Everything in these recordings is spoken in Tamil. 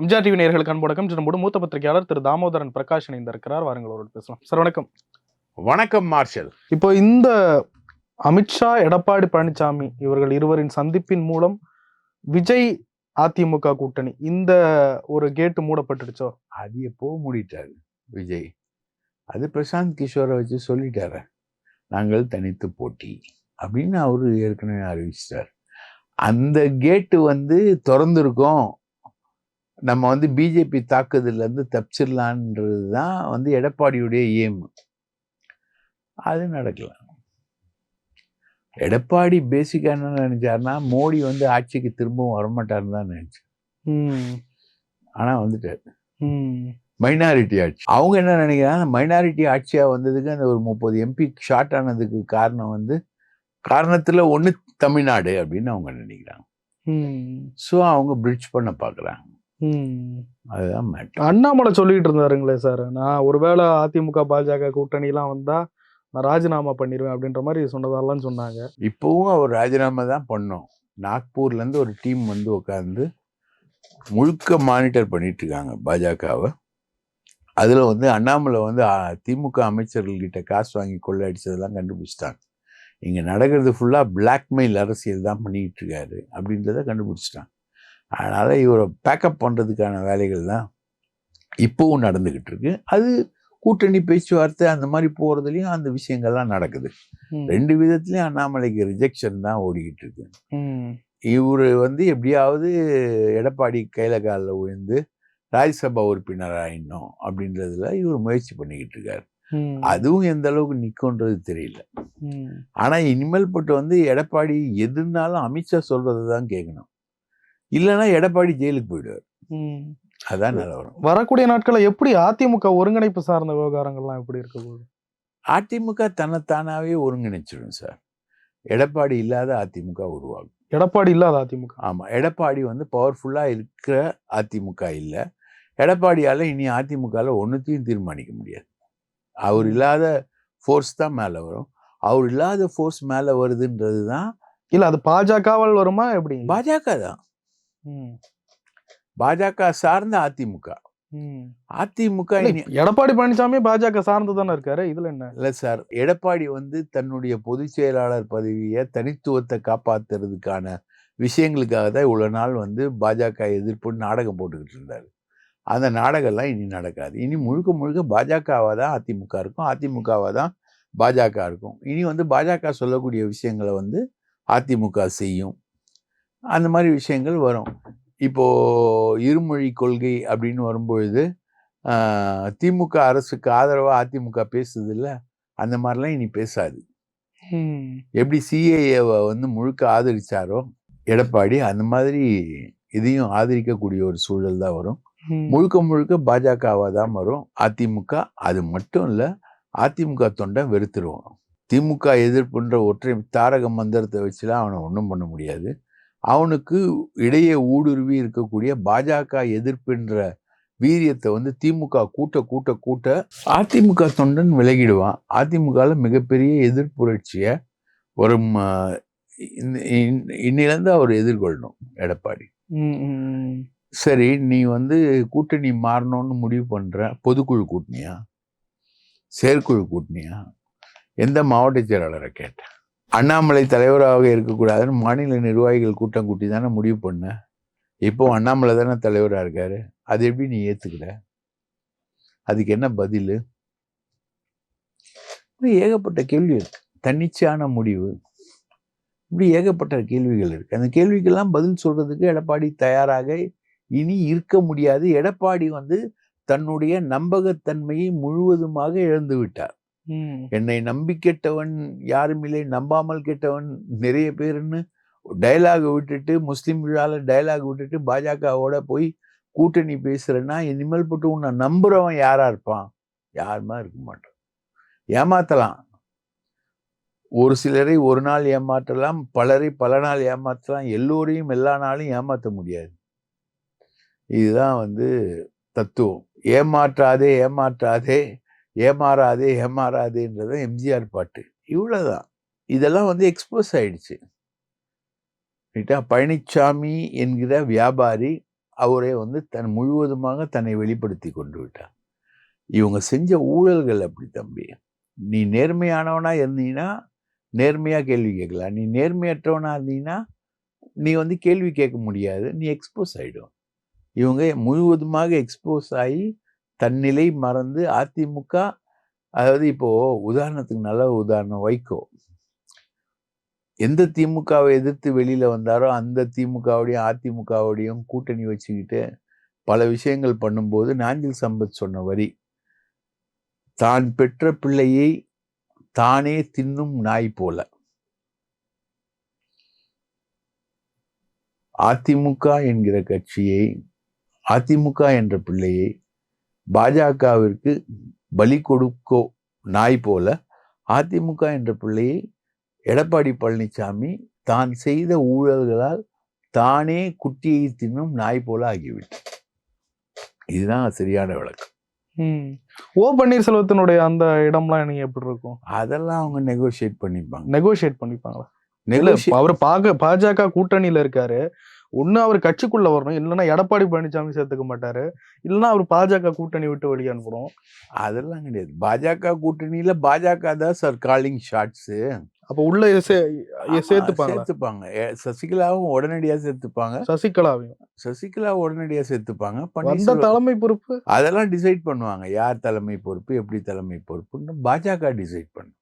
எம்ஜிஆர் டிவி நேயர்களுக்கு அன்பு நம்மோடு மூத்த பத்திரிகையாளர் திரு தாமோதரன் பிரகாஷ் இணைந்திருக்கிறார் வாருங்கள் அவரோடு பேசலாம். சார் வணக்கம். வணக்கம் மார்ஷல். இப்போ இந்த அமித்ஷா எடப்பாடி பழனிசாமி இவர்கள் இருவரின் சந்திப்பின் மூலம் விஜய் அதிமுக கூட்டணி இந்த ஒரு கேட்டு மூடப்பட்டுடுச்சோ? அது எப்போ மூடிட்டாரு விஜய்? அது பிரசாந்த் கிஷோரை வச்சு சொல்லிட்டாரு. நாங்கள் தனித்து போட்டி அப்படின்னு அவரு ஏற்கனவே அறிவிச்சிட்டார். அந்த கேட்டு வந்து திறந்துருக்கோம். நம்ம வந்து பிஜேபி தாக்குதல்லேருந்து தப்பிச்சிடலான்றது தான் வந்து எடப்பாடியுடைய ஏம் அது நடக்கல. எடப்பாடி பேசிக்காக என்ன நினைச்சாருன்னா மோடி வந்து ஆட்சிக்கு திரும்பவும் வரமாட்டாருன்னு தான் நினைச்சேன். ஆனால் வந்துட்டார். மைனாரிட்டி ஆட்சி. அவங்க என்ன நினைக்கிறாங்க மைனாரிட்டி ஆட்சியாக வந்ததுக்கு அந்த ஒரு முப்பது எம்பி ஷார்ட் ஆனதுக்கு காரணம் வந்து காரணத்தில் ஒன்று தமிழ்நாடு அப்படின்னு அவங்க நினைக்கிறாங்க. ஸோ அவங்க பிரிட்ஜ் பண்ண பார்க்குறாங்க. அதுதான் மேட்டர் அண்ணாமலை சொல்லிட்டு இருந்தாருங்களே சார் நான் ஒருவேளை அதிமுக பாஜக கூட்டணிலாம் வந்தா நான் ராஜினாமா பண்ணிடுவேன் அப்படின்ற மாதிரி சொன்னதெல்லாம் சொன்னாங்க. இப்போவும் அவர் ராஜினாமா தான் பண்ணோம். நாக்பூர்லேருந்து ஒரு டீம் வந்து உட்காந்து முழுக்க மானிட்டர் பண்ணிட்டு இருக்காங்க பாஜகவை. அதில் வந்து அண்ணாமலை வந்து திமுக அமைச்சர்கள்கிட்ட காசு வாங்கி கொள்ளையடிச்சதெல்லாம் கண்டுபிடிச்சிட்டாங்க. இங்கே நடக்கிறது ஃபுல்லாக பிளாக்மெயில் அரசியல் தான் பண்ணிக்கிட்டு இருக்காரு அப்படின்றத கண்டுபிடிச்சிட்டாங்க. அதனால் இவரை பேக்கப் பண்ணுறதுக்கான வேலைகள் தான் இப்போவும் நடந்துக்கிட்டு இருக்கு அது கூட்டணி பேச்சுவார்த்தை அந்த மாதிரி போகிறதுலையும் அந்த விஷயங்கள்லாம் நடக்குது. ரெண்டு விதத்துலயும் அண்ணாமலைக்கு ரிஜெக்ஷன் தான் ஓடிக்கிட்டு இருக்கு இவர் வந்து எப்படியாவது எடப்பாடி கையில காலில் விழுந்து ராஜ்யசபா உறுப்பினர் ஆயிடணும் அப்படின்றதுல இவர் முயற்சி பண்ணிக்கிட்டு இருக்காரு அதுவும் எந்த அளவுக்கு நிற்கும்ன்றது தெரியல. ம். ஆனா இனிமேல் பட்டு வந்து எடப்பாடி எதுனாலும் அமித்ஷா சொல்றதை தான் கேட்கணும். இல்லைன்னா எடப்பாடி ஜெயிலுக்கு போயிடுவார். ம். அதான் நிலவரம். வரக்கூடிய நாட்களை எப்படி அதிமுக ஒருங்கிணைப்பு சார்ந்த விவகாரங்கள்லாம் எப்படி இருக்க போகுது? அதிமுக தன்னைத்தானாவே ஒருங்கிணைச்சிடும் சார். எடப்பாடி இல்லாத அதிமுக உருவாகும். எடப்பாடி இல்லாத அதிமுக. ஆமாம் எடப்பாடி வந்து பவர்ஃபுல்லாக இருக்கிற அதிமுக இல்லை. எடப்பாடியால் இனி அதிமுகவில் ஒன்றுத்தையும் தீர்மானிக்க முடியாது. அவர் இல்லாத ஃபோர்ஸ் தான் மேலே வரும். அவர் இல்லாத ஃபோர்ஸ் மேலே வருதுன்றது தான் இல்ல அது பாஜகவால் வருமா எப்படி? பாஜக தான். பாஜக சார்ந்த அதிமுக. அதிமுக எடப்பாடி பழனிசாமி பாஜக சார்ந்து தானே இருக்காரு இதுல என்ன? இல்லை சார் எடப்பாடி வந்து தன்னுடைய பொதுச் செயலாளர் பதவியை தனித்துவத்தை காப்பாத்துறதுக்கான விஷயங்களுக்காக தான் இவ்வளோ நாள் வந்து பாஜக எதிர்ப்புன்னு நாடகம் போட்டுக்கிட்டு இருந்தார். அந்த நாடகம்லாம் இனி நடக்காது. இனி முழுக்க முழுக்க பாஜகவாக தான் அதிமுக இருக்கும் அதிமுகவாக தான் பாஜக இருக்கும். இனி வந்து பாஜக சொல்லக்கூடிய விஷயங்களை வந்து அதிமுக செய்யும். அந்த மாதிரி விஷயங்கள் வரும். இப்போ இருமொழி கொள்கை அப்படின்னு வரும்பொழுது திமுக அரசுக்கு ஆதரவாக அதிமுக பேசுது இல்ல அந்த மாதிரிலாம் இனி பேசாது. எப்படி சிஏஏவை வந்து முழுக்க ஆதரிச்சாரோ எடப்பாடி அந்த மாதிரி இதையும் ஆதரிக்கக்கூடிய ஒரு சூழல் தான் வரும். முழுக்க முழுக்க பாஜகவாக தான் வரும். அதிமுக அது மட்டும் இல்லை அதிமுக தொண்டை வெறுத்துருவான். திமுக எதிர்ப்புன்ற ஒற்றை தாரக மந்திரத்தை வச்சுலாம் அவனை ஒன்றும் பண்ண முடியாது. அவனுக்கு இடையே ஊடுருவி இருக்கக்கூடிய பாஜக எதிர்ப்புன்ற வீரியத்தை வந்து திமுக கூட்ட கூட்ட கூட்ட அதிமுக தொண்டன் விலகிடுவான். அதிமுகவில் மிகப்பெரிய எதிர்ப்புரட்சியை இந்த- இன்னிலிருந்து அவர் எதிர்கொள்ளணும் எடப்பாடி. சரி நீ வந்து கூட்டணி மாறணும்னு முடிவு பண்ற பொதுக்குழு கூட்டணியா? செயற்குழு கூட்டணியா? எந்த மாவட்ட செயலாளரை கேட்ட? அண்ணாமலை தலைவராக இருக்கக்கூடாதுன்னு மாநில நிர்வாகிகள் கூட்டம் கூட்டி தானே முடிவு பண்ண? இப்போ அண்ணாமலை தானே தலைவராக இருக்காரு. அது எப்படி நீ ஏற்றுக்கல அதுக்கு என்ன பதில்? இப்படி ஏகப்பட்ட கேள்வி இருக்கு தன்னிச்சையான முடிவு. இப்படி ஏகப்பட்ட கேள்விகள் இருக்கு. அந்த கேள்விக்கெல்லாம் பதில் சொல்றதுக்கு எடப்பாடி தயாராக இனி இருக்க முடியாது. எடப்பாடி வந்து தன்னுடைய நம்பகத்தன்மையை முழுவதுமாக இழந்து விட்டார். என்னை நம்பி கெட்டவன் யாரும் இல்லை நம்பாமல் கெட்டவன் நிறைய பேருன்னு டைலாக் விட்டுட்டு முஸ்லீம் விழாவில் டயலாக் விட்டுட்டு பாஜகவோட போய் கூட்டணி பேசுறேன்னா இனிமேல் போட்டு உன்னை நம்புறவன் யாரா இருப்பான்? யாருமா இருக்க மாட்டான்? ஏமாத்தலாம். ஒரு சிலரை ஒரு நாள் ஏமாற்றலாம் பலரை பல நாள் ஏமாற்றலாம் எல்லோரையும் எல்லா நாளும் ஏமாற்ற முடியாது. இதுதான் வந்து தத்துவம். ஏமாற்றாதே ஏமாற்றாதே. ஏமாறாதே ஏமாறாதேன்றது எம்ஜிஆர் பாட்டு. இவ்வளோதான் இதெல்லாம் வந்து எக்ஸ்போஸ் ஆயிடுச்சு. ரைட்டா? பழனிச்சாமி என்கிற வியாபாரி அவரே வந்து தன் முழுவதுமாக தன்னை வெளிப்படுத்தி கொண்டு விட்டார். இவங்க செஞ்ச ஊழல்கள் அப்படி தம்பி. நீ நேர்மையானவனா இருந்தீங்கன்னா நேர்மையாக கேள்வி கேட்கலாம். நீ நேர்மையற்றவனா இருந்தீங்கன்னா நீ வந்து கேள்வி கேட்க முடியாது. நீ எக்ஸ்போஸ் ஆகிடும் இவங்க முழுவதுமாக எக்ஸ்போஸ் ஆகி தன்னிலை மறந்து அதிமுக அதாவது இப்போது உதாரணத்துக்கு நல்ல உதாரணம் வைகோ. எந்த திமுகவை எதிர்த்து வெளியில் வந்தாரோ அந்த திமுகவோடையும் அதிமுகவோடையும் கூட்டணி வச்சுக்கிட்டு பல விஷயங்கள் பண்ணும்போது நாஞ்சில் சம்பத் சொன்ன வரி தான் பெற்ற பிள்ளையை தானே தின்னும் நாய் போல அதிமுக என்கிற கட்சியை அதிமுக என்ற பிள்ளையை பாஜகவிற்கு பலி கொடுக்கோ நாய் போல அதிமுக என்ற பிள்ளையை எடப்பாடி பழனிசாமி தான் செய்த ஊழல்களால் தானே குட்டியை தின்னும் நாய் போல ஆகிவிட்டார் இதுதான் சரியான விளக்கம். ஓ பன்னீர்செல்வத்தினுடைய அந்த இடம்லாம் நீங்க எப்படி இருக்கும்? அதெல்லாம் அவங்க நெகோஷியேட் பண்ணிப்பாங்க. நெகோஷியேட் பண்ணிப்பாங்களா? அவர் பாக்க பாஜக கூட்டணியில இருக்காரு. ஒண்ணு அவர் கட்சிக்குள்ள வரணும் இல்லைன்னா எடப்பாடி பழனிசாமி சேர்த்துக்க மாட்டாரு இல்லைன்னா அவர் பாஜக கூட்டணி விட்டு வெளியே அனுப்புறோம் அதெல்லாம் கிடையாது. பாஜக கூட்டணியில பாஜக தான் சார் காலிங் ஷாட்ஸ் அப்ப உள்ள சேர்த்துப்பாங்க. ஏ, சசிகலாவும் உடனடியா சேர்த்துப்பாங்க. சசிகலாவையும். சசிகலா உடனடியா சேர்த்துப்பாங்க. பன்னீர்செல்வம் தலைமை பொறுப்பு? அதெல்லாம் டிசைட் பண்ணுவாங்க. யார் தலைமை பொறுப்பு எப்படி தலைமை பொறுப்புன்னு பாஜக டிசைட் பண்ணும்.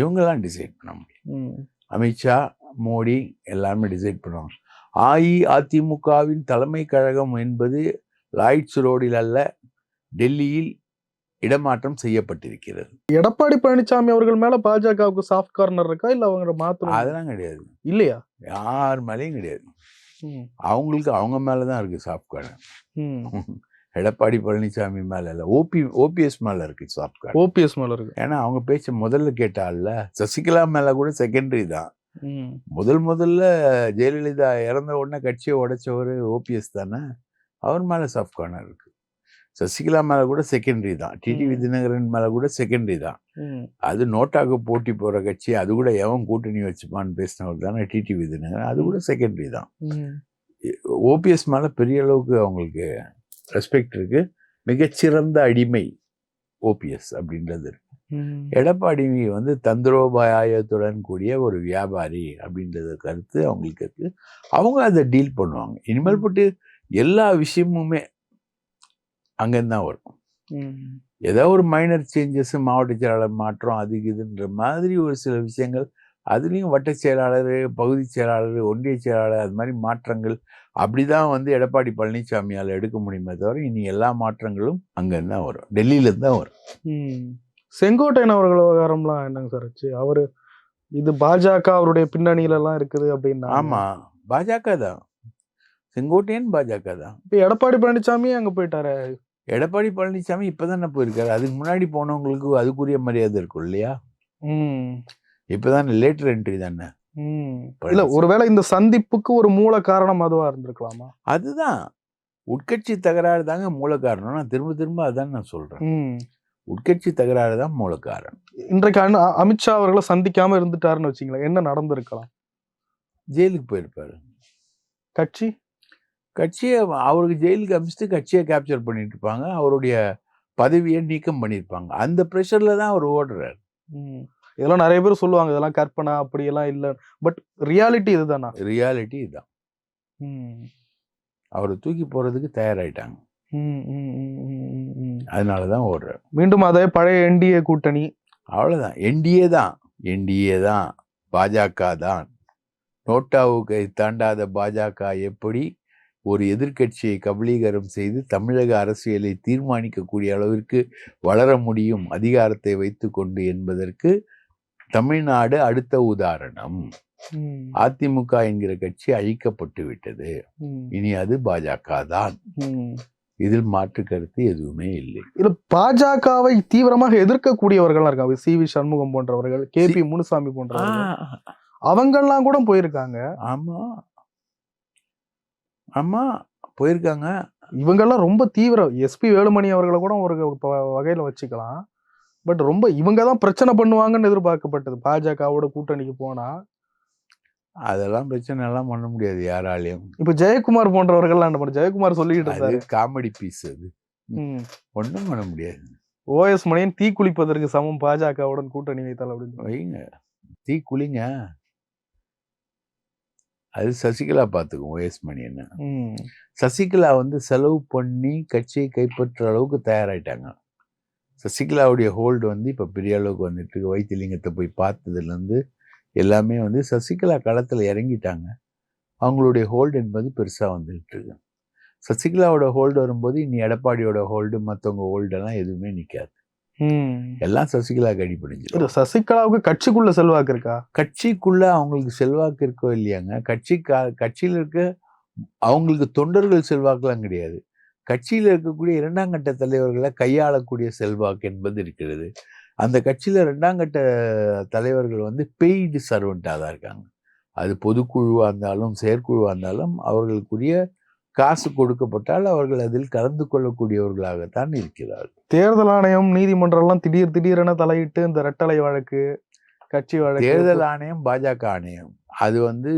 இவங்கெல்லாம் டிசைட் பண்ண முடியும் அமித்ஷா மோடி எல்லாருமே டிசைட் பண்ணுவாங்க. அஇஅதிமுகவின் தலைமை கழகம் என்பது லாய்ட்ஸ் ரோடில் அல்ல டெல்லியில் இடமாற்றம் செய்யப்பட்டிருக்கிறது. எடப்பாடி பழனிசாமி அவர்கள் மேல பாஜகவுக்கு சாஃப்ட் கார்னர் இருக்கா? இல்ல அவங்க மாத்தணும்? அதெல்லாம் கிடையாது. இல்லையா? யார் மேலேயும் கிடையாது. அவங்களுக்கு அவங்க மேல தான் இருக்கு சாஃப்ட் கார்டு ம். எடப்பாடி பழனிசாமி மேல இல்ல ஓபி ஓபிஎஸ் மேல இருக்கு சாஃப்ட் கார்டு ஓபிஎஸ் மேல இருக்கு. ஏன்னா அவங்க பேச்ச முதல்ல கேட்டால சசிகலா மேல கூட செகண்டரி தான். முதல் முதல்ல ஜெயலலிதா இறந்த உடனே கட்சியை உடைச்சவர் ஓபிஎஸ் தானே அவர் மேல சாஃப்ட் கார்னர் இருக்கு. சசிகலா மேல கூட செகண்டரி தான். டிடிவி ம். தினகரன் மேல கூட செகண்டரி தான். அது நோட்டாக்கு போட்டி போற கட்சி அது கூட எவன் கூட்டணி வச்சுப்பான்னு பேசினவர் தானே டிடிவி தினகரன் அது கூட செகண்டரி தான். ஓபிஎஸ் மேல பெரிய அளவுக்கு அவங்களுக்கு ரெஸ்பெக்ட் இருக்கு. மிகச்சிறந்த அடிமை ஓபிஎஸ் அப்படின்றது இருக்கு. எடப்பாடி வந்து தந்திரோபாயத்துடன் கூடிய ஒரு வியாபாரி அப்படின்றது கருத்து அவங்களுக்கு இருக்கு. அவங்க அதை டீல் பண்ணுவாங்க. இனிமேல் போட்டு எல்லா விஷயமுமே அங்கேருந்து தான் வரும். ஏதோ ஒரு மைனர் சேஞ்சஸ் மாவட்ட செயலாளர் மாற்றம் அது இதுன்ற மாதிரி ஒரு சில விஷயங்கள் அதுலேயும் வட்ட செயலாளர் பகுதி செயலாளர் ஒன்றிய செயலாளர் அது மாதிரி மாற்றங்கள் அப்படிதான் வந்து எடப்பாடி பழனிசாமியால் எடுக்க முடியுமே தவிர இனி எல்லா மாற்றங்களும் அங்கேருந்து தான் வரும். டெல்லியிலேருந்து தான் வரும். செங்கோட்டையன் அவர்கள் விவகாரம்லாம் என்னங்க சார் ஆச்சு? அவரு இது பாஜக அவருடைய பின்னணியில எல்லாம் இருக்குது அப்படின்னா? ஆமா. பாஜக தான். செங்கோட்டையன் பாஜக தான். இப்ப எடப்பாடி பழனிசாமி அங்க போயிட்டாரு. எடப்பாடி பழனிசாமி இப்பதானே போயிருக்காரு. அதுக்கு முன்னாடி போனவங்களுக்கு அதுக்குரிய மரியாதை இருக்கும் இல்லையா? ம். இப்பதானே லேட்டர் என்ட்ரி தானே? ம். இல்ல. ஒருவேளை இந்த சந்திப்புக்கு ஒரு மூல காரணம் அதுவா இருந்திருக்கலாமா? அதுதான். உட்கட்சி தகராறு தாங்க மூல காரணம். நான் திரும்ப திரும்ப அதான் நான் சொல்றேன். உட்கட்சி தகராறு தான் மூல காரணம். இன்றைக்கு அமித்ஷா அவர்களை சந்திக்காம இருந்துட்டாருன்னு வச்சுங்களேன் என்ன நடந்திருக்கலாம்? ஜெயிலுக்கு போயிருப்பாரு. கட்சி? கட்சியை அவருக்கு ஜெயிலுக்கு அமிச்சிட்டு கட்சியை கேப்சர் பண்ணிட்டு இருப்பாங்க அவருடைய பதவியை நீக்கம் பண்ணியிருப்பாங்க. அந்த ப்ரெஷர்ல தான் அவர் ஓடுறாரு. இதெல்லாம் நிறைய பேர் சொல்லுவாங்க இதெல்லாம் கற்பனை அப்படியெல்லாம் இல்ல. பட் ரியாலிட்டி இதுதானா? ரியாலிட்டி இதுதான். அவரை தூக்கி ம், ம். அதனால தான் ஓடுறாரு மீண்டும் அதே பழைய என்டிஏ கூட்டணி. அவ்வளோதான் என்டிஏ தான். என்டிஏ தான். பாஜக தான். நோட்டாவுக்கு தாண்டாத பாஜக எப்படி ஒரு எதிர்க்கட்சியை கபலீகரம் செய்து தமிழக அரசியலை தீர்மானிக்கக்கூடிய அளவிற்கு வளர முடியும் அதிகாரத்தை வைத்துக்கொண்டு என்பதற்கு தமிழ்நாடு அடுத்த உதாரணம். அதிமுக என்கிற கட்சி அழிக்கப்பட்டு விட்டது இனி அது பாஜக தான். இதில் மாற்று கருத்து எதுவுமே இல்லை. இதுல பாஜகவை தீவிரமாக எதிர்க்கக்கூடியவர்கள் இருக்காங்க. சி வி சண்முகம் போன்றவர்கள் கே பி முனுசாமி போன்றவர்கள். அவங்கெல்லாம் கூட போயிருக்காங்க. ஆமா. ஆமா போயிருக்காங்க. இவங்கெல்லாம் ரொம்ப தீவிர எஸ்பி வேலுமணி அவர்களை கூட ஒரு வகையில வச்சுக்கலாம். பட் ரொம்ப இவங்க தான் பிரச்சனை பண்ணுவாங்கன்னு எதிர்பார்க்கப்பட்டது. பாஜகவோட கூட்டணிக்கு போனா அதெல்லாம் பிரச்சனை எல்லாம் பண்ண முடியாது யாராலையும். இப்ப ஜெயக்குமார் போன்றவர்கள் என்ன ஜெயக்குமார் அது இருந்தாரு. காமெடி பீஸ் அது. ஒன்றும் பண்ண முடியாது. ஓஎஸ் மணியன் தீ குளிப்பதற்கு சமம் பாஜகவுடன் கூட்டணி வைத்தால் அப்படின்னு. வைங்க. தீ குளிங்க. அது சசிகலா பார்த்துக்கும் ஓஎஸ் மணி என்ன ம். சசிகலா வந்து செலவு பண்ணி கட்சியை கைப்பற்ற அளவுக்கு தயாராயிட்டாங்க. சசிகலாவுடைய ஹோல்டு வந்து இப்போ பெரிய அளவுக்கு வந்துட்டு இருக்கு. வைத்தியலிங்கத்தை போய் பார்த்ததுலேருந்து எல்லாமே வந்து சசிகலா களத்தில் இறங்கிட்டாங்க. அவங்களுடைய ஹோல்டு என்பது பெருசாக வந்துகிட்டு இருக்கு. சசிகலாவோட ஹோல்டு வரும்போது இனி எடப்பாடியோட ஹோல்டு மற்றவங்க ஹோல்டெல்லாம் எதுவுமே நிற்காது. எல்லாம் சசிகலா கடிப்பிடிஞ்சிடும் இது சசிகலாவுக்கு கட்சிக்குள்ள செல்வாக்கு இருக்கா கட்சிக்குள்ள அவங்களுக்கு செல்வாக்கு இருக்கோ இல்லையாங்க? கட்சி கட்சியில் இருக்க அவங்களுக்கு தொண்டர்கள் செல்வாக்குலாம் கிடையாது. கட்சியில் இருக்கக்கூடிய இரண்டாம் கட்ட தலைவர்களை கையாளக்கூடிய செல்வாக்கு என்பது இருக்கிறது. அந்த கட்சியில் இரண்டாம் கட்ட தலைவர்கள் வந்து பெய்டு சர்வெண்ட்டாக தான் இருக்காங்க. அது பொதுக்குழுவாக இருந்தாலும் செயற்குழுவாக இருந்தாலும் அவர்களுக்குரிய காசு கொடுக்கப்பட்டால் அவர்கள் அதில் கலந்து கொள்ளக்கூடியவர்களாகத்தான் இருக்கிறார்கள். தேர்தல் ஆணையம் நீதிமன்றம் எல்லாம் திடீர் திடீரென தலையிட்டு இந்த ரெட்டலை வழக்கு கட்சி வழக்கு தேர்தல் ஆணையம் பாஜக ஆணையம். அது வந்து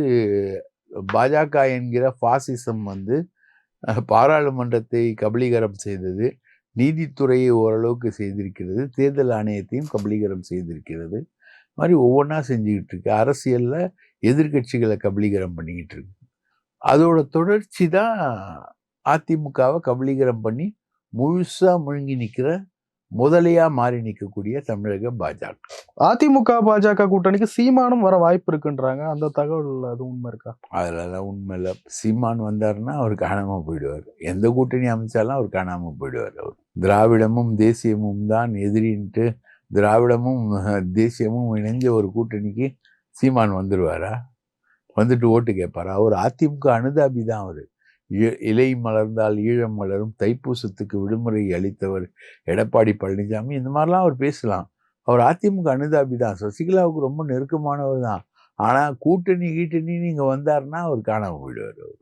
பாஜக என்கிற பாசிசம் வந்து பாராளுமன்றத்தை கபலீகரம் செய்தது. நீதித்துறையை ஓரளவுக்கு செய்திருக்கிறது. தேர்தல் ஆணையத்தையும் கபலீகரம் செய்திருக்கிறது. இது மாதிரி ஒவ்வொன்றா செஞ்சுக்கிட்டு இருக்கு. அரசியலில் எதிர்க்கட்சிகளை கபலீகரம் பண்ணிக்கிட்டு இருக்கு. அதோட தொடர்ச்சி தான் அதிமுகவை கபலீகரம் பண்ணி முழுசாக முழுங்கி நிற்கிற முதலையா மாறி நிற்கக்கூடிய தமிழக பாஜக. அதிமுக பாஜக கூட்டணிக்கு சீமானும் வர வாய்ப்பு இருக்குன்றாங்க. அந்த தகவல் அது உண்மை இருக்கா? அதெல்லாம் உண்மை இல்லை. சீமான் வந்தாருன்னா அவர் காணாம போயிடுவார். எந்த கூட்டணி அமைச்சாலும் அவர் காணாம போயிடுவார் அவர். திராவிடமும் தேசியமும் தான் எதிரின்ட்டு திராவிடமும் தேசியமும் இணைஞ்ச ஒரு கூட்டணிக்கு சீமான் வந்துடுவாரா வந்துட்டு ஓட்டு கேட்பாரா? அவர் அதிமுக அனுதாபி தான் அவர். இலை மலர்ந்தால் ஈழம் மலரும் தைப்பூசத்துக்கு விடுமுறை அளித்தவர் எடப்பாடி பழனிசாமி. இந்த மாதிரிலாம் அவர் பேசலாம். அவர் அதிமுக அனுதாபி தான். சசிகலாவுக்கு ரொம்ப நெருக்கமானவர் தான். ஆனா கூட்டணி கீட்டணி நீங்க வந்தாருன்னா அவர் காணாம போயிடுவார் அவர்.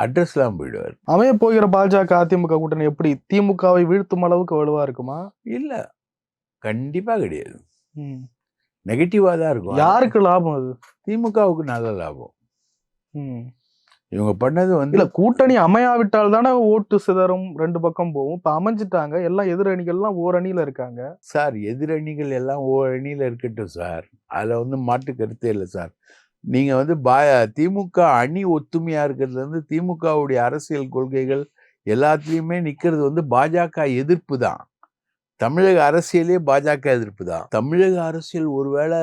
அட்ரஸ்லாம் போயிடுவார். அமைய போகிற பாஜக அதிமுக கூட்டணி எப்படி? திமுகவை வீழ்த்தும் அளவுக்கு வலுவா இருக்குமா? இல்ல. கண்டிப்பா கிடையாது. ம். நெகட்டிவா தான் இருக்கும். யாருக்கு லாபம் அது? திமுகவுக்கு நல்ல லாபம். ம். இவங்க பண்ணது வந்து இல்ல கூட்டணி அமையாவிட்டால் தானே ஓட்டு சிதறும் ரெண்டு பக்கம் போகும். இப்ப அமைஞ்சிட்டாங்க. எல்லாம் எதிரணிகள்லாம் ஓர் அணியில இருக்காங்க. சார் எதிரணிகள் எல்லாம் ஓர் அணியில இருக்கட்டும் சார். அதுல வந்து மாற்று கருத்தே இல்லை சார். நீங்க வந்து பா திமுக அணி ஒத்துமையா இருக்கிறதுல இருந்து திமுகவுடைய அரசியல் கொள்கைகள் எல்லாத்துலயுமே நிக்கிறது வந்து பாஜக எதிர்ப்பு தான். தமிழக அரசியலே பாஜக எதிர்ப்பு தான். தமிழக அரசியல் ஒருவேளை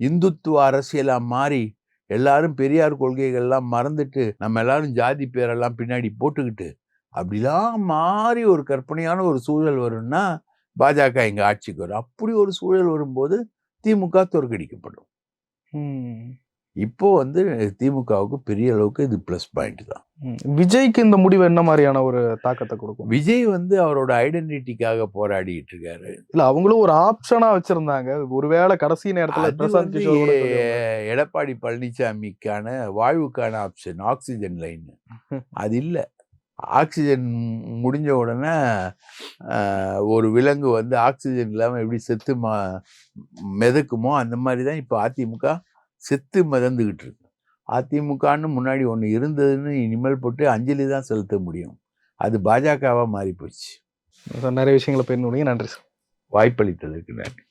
இந்துத்துவ அரசியலா மாறி எல்லாரும் பெரியார் கொள்கைகள்லாம் மறந்துட்டு நம்ம எல்லாரும் ஜாதி பேரெல்லாம் பின்னாடி போட்டுக்கிட்டு அப்படிலாம் மாறி ஒரு கற்பனையான ஒரு சூழல் வரும்னா பாஜக எங்கள் ஆட்சிக்கு வரும் அப்படி ஒரு சூழல் வரும்போது திமுக தோற்கடிக்கப்படும் ம். இப்போ வந்து திமுகவுக்கு பெரிய அளவுக்கு இது ப்ளஸ் பாயிண்ட் தான். விஜய்க்கு இந்த முடிவு என்ன மாதிரியான ஒரு தாக்கத்தை கொடுக்கும்? விஜய் வந்து அவரோட ஐடென்டிட்டிக்காக போராடிட்டு இருக்காரு. இல்ல அவங்களும் ஒரு ஆப்ஷனா வச்சிருந்தாங்க. ஒருவேளை கடைசி நேரத்துல எடப்பாடி பழனிசாமிக்கான வாழ்வுக்கான ஆப்ஷன் ஆக்சிஜன் லைன் அது இல்லை. ஆக்சிஜன் முடிஞ்ச உடனே ஒரு விலங்கு வந்து ஆக்சிஜன் இல்லாமல் எப்படி செத்து ம மிதக்குமோ அந்த மாதிரி தான் இப்போ அதிமுக செத்து மிதந்துக்கிட்டு இருக்கு. அதிமுகன்னு முன்னாடி ஒன்று இருந்ததுன்னு இனிமேல் போட்டு அஞ்சலி தான் செலுத்த முடியும். அது பாஜகவாக மாறி போச்சு நிறைய விஷயங்களை பெண் நன்றி சார். வாய்ப்பளித்ததற்கு நன்றி.